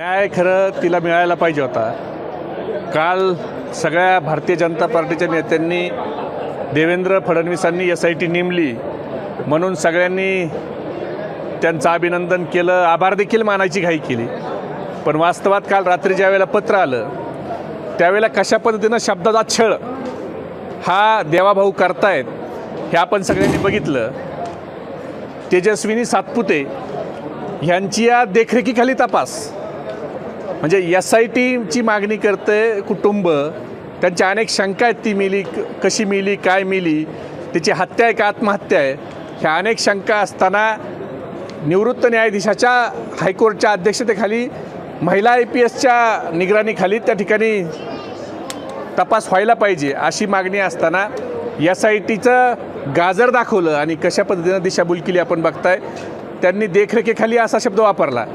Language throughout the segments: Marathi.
न्याय खरं तिला मिळायला पाहिजे होता? काल सगळ्या भारतीय जनता पार्टीच्या नेत्यांनी देवेंद्र फडणवीसांनी एस आय टी नेमली. म्हणून सगळ्यांनी त्यांचं अभिनंदन केलं आभार देखील मानायची घाई केली. पण वास्तवात काल रात्री ज्या वेळेला पत्र आलं त्यावेळेला कशा पद्धतीनं शब्दाचा छळ हा देवाभाऊ करतायत हे आपण सगळ्यांनी बघितलं. तेजस्विनी सातपुते ह्यांची या देखरेखीखाली तपास. म्हणजे एस आय टीची मागणी करते कुटुंब. त्यांच्या अनेक शंका आहेत ती मिली क- कशी मिली काय मिली. त्याची हत्या आहे का आत्महत्या आहे? ह्या अनेक शंका असताना निवृत्त न्यायाधीशाच्या हायकोर्टच्या अध्यक्षतेखाली महिला आय पी एसच्या निगराणीखाली त्या ठिकाणी तपास व्हायला पाहिजे अशी मागणी असताना एस आय टीचं गाजर दाखवलं आणि कशा पद्धतीनं दिशाभूल केली आपण बघताय त्यांनी देखरेखीखाली असा शब्द वापरला.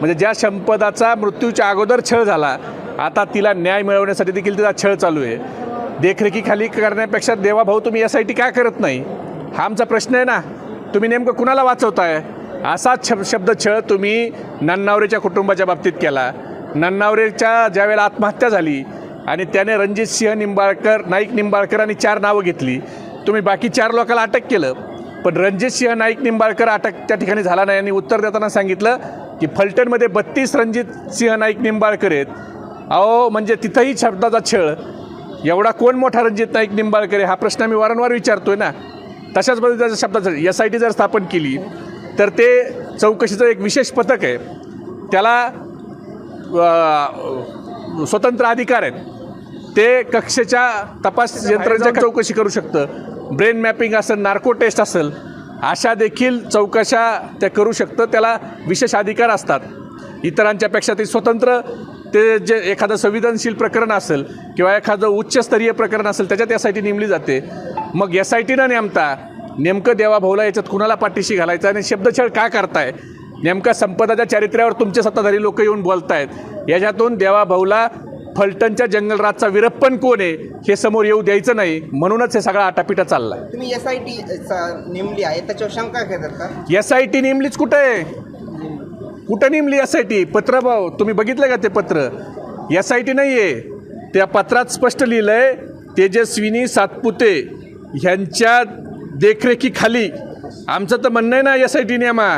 म्हणजे ज्या संपदाचा मृत्यूच्या अगोदर छळ झाला आता तिला न्याय मिळवण्यासाठी देखील तिचा छळ चालू आहे. देखरेखीखाली करण्यापेक्षा देवाभाऊ तुम्ही एस आय टी का करत नाही? हा आमचा प्रश्न आहे ना. तुम्ही नेमकं कुणाला वाचवताय? असाच शब शब्द छळ तुम्ही नन्नावरेच्या कुटुंबाच्या बाबतीत केला. नन्नावरेच्या ज्यावेळेला आत्महत्या झाली आणि त्याने रणजित सिंह निंबाळकर नाईक निंबाळकर आणि चार नावं घेतली. तुम्ही बाकी चार लोकांना अटक केलं. पण रणजित सिंह नाईक निंबाळकर अटक त्या ठिकाणी झाला नाही. आणि उत्तर देताना सांगितलं की फलटणमध्ये बत्तीस रणजित सिंह नाईक निंबाळकर आहेत. अहो म्हणजे तिथंही शब्दाचा छळ. एवढा कोण मोठा रणजित नाईक निंबाळकर आहे? हा प्रश्न मी वारंवार विचारतोय ना. तशाच पद्धतीचा शब्दाचा एस आय टी जर स्थापन केली तर ते चौकशीचं एक विशेष पथक आहे. त्याला स्वतंत्र अधिकार आहेत. ते कक्षेच्या तपास यंत्रणेच्या चौकशी करू शकतं. ब्रेन मॅपिंग असेल नार्को टेस्ट असेल अशा देखील चौकशा त्या करू शकतं त्याला विशेष अधिकार असतात. इतरांच्यापेक्षा ते स्वतंत्र ते जे एखादं संवेदनशील प्रकरण असेल किंवा एखादं उच्चस्तरीय प्रकरण असेल त्याच्यात एस आय टी नेमली जाते. मग एस आय टीनं नेमता नेमकं देवाभाऊला याच्यात कुणाला पाठीशी घालायचं आणि शब्दछळ का करताय? नेमका संपदाच्या चारित्र्यावर तुमचे सत्ताधारी लोक येऊन बोलतायत. याच्यातून देवाभाऊला फलटणच्या जंगलराजचा विरप्पन कोण आहे हे समोर येऊ द्यायचं नाही म्हणूनच हे सगळा आटापिटा चाललाय. तुम्ही एस आय टी नेमली आहे त्याच्यावर शंका घेतात का एस आय टी नेमलीच कुठं आहे? कुठं नेमली एस आय टी पत्र भाऊ तुम्ही बघितलं का ते पत्र? एस आय टी नाही आहे त्या पत्रात स्पष्ट लिहिलं आहे तेजस्विनी सातपुते ह्यांच्या देखरेखीखाली. आमचं तर म्हणणं आहे ना एस आय टी नेमा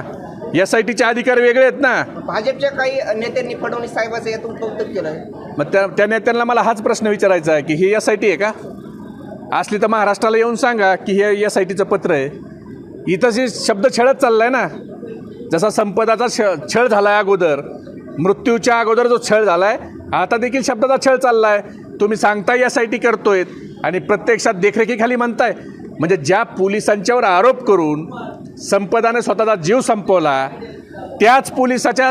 एस आय टीचे अधिकार वेगळे आहेत ना. भाजपच्या काही नेत्यांनी फडणवीस साहेबाचं यातून कौतुक केलं मग त्या त्या नेत्यांना मला हाच प्रश्न विचारायचा आहे की ही एस आय टी आहे का? असली तर महाराष्ट्राला येऊन सांगा की हे एस आय टीचं पत्र आहे. इथं जे शब्द छळत चाललाय ना जसा संपदाचा छ छळ झाला आहे अगोदर मृत्यूच्या अगोदर जो छळ झाला आहे आता देखील शब्दाचा छळ चालला आहे तुम्ही सांगताय एस आय टी करतोय आणि प्रत्यक्षात देखरेखीखाली म्हणताय. म्हणजे ज्या पोलिसांच्यावर आरोप करून संपदाने स्वतःचा जीव संपवला त्याच पोलिसाच्या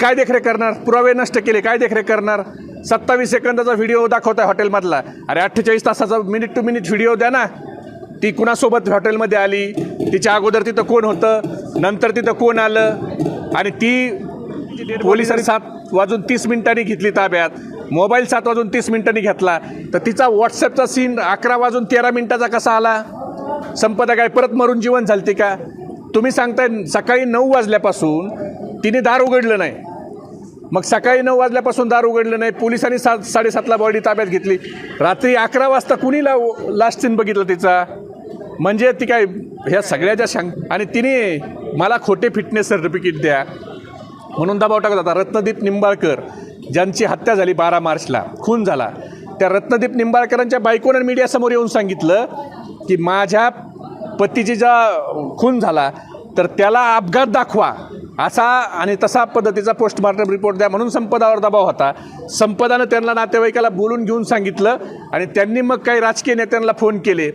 काय देखरेख करणार? पुरावे नष्ट केले काय देखरेख करणार? सत्तावीस सेकंदाचा व्हिडिओ दाखवताय हॉटेलमधला. अरे अठ्ठेचाळीस तासाचा मिनिट टू मिनिट व्हिडिओ द्या ना. ती कुणासोबत हॉटेलमध्ये आली? तिच्या अगोदर तिथं कोण होतं? नंतर तिथं कोण आलं? आणि ती पोलिसांनी सात वाजून तीस मिनिटांनी घेतली ताब्यात. मोबाईल सात वाजून तीस मिनिटांनी घेतला. तर तिचा व्हॉट्सअपचा सीन अकरा वाजून तेरा मिनिटाचा कसा आला? संपदा काय परत मरून जीवन झालते का? तुम्ही सांगताय सकाळी नऊ वाजल्यापासून तिने दार उघडलं नाही. मग सकाळी नऊ वाजल्यापासून दार उघडलं नाही पोलिसांनी सात साडेसातला बॉडी ताब्यात घेतली. रात्री अकरा वाजता कुणी ला लास्ट सीन बघितलं तिचा? म्हणजे ती काय ह्या सगळ्याच्या शंक आणि तिने मला खोटे फिटनेस सर्टिफिकेट द्या. म्हणून दबाव टाकत होता. रत्नदीप निंबाळकर ज्यांची हत्या झाली बारा मार्चला खून झाला. त्या रत्नदीप निंबाळकरांच्या बायकोनं मीडियासमोर येऊन सांगितलं की माझ्या पतीची ज्या खून झाला तर त्याला अपघात दाखवा. असा आणि तसा पद्धतीचा पोस्टमॉर्टम रिपोर्ट द्या म्हणून संपदावर दबाव होता. संपदानं त्यांना नातेवाईकाला बोलून घेऊन सांगितलं आणि त्यांनी मग काही राजकीय नेत्यांना फोन केले.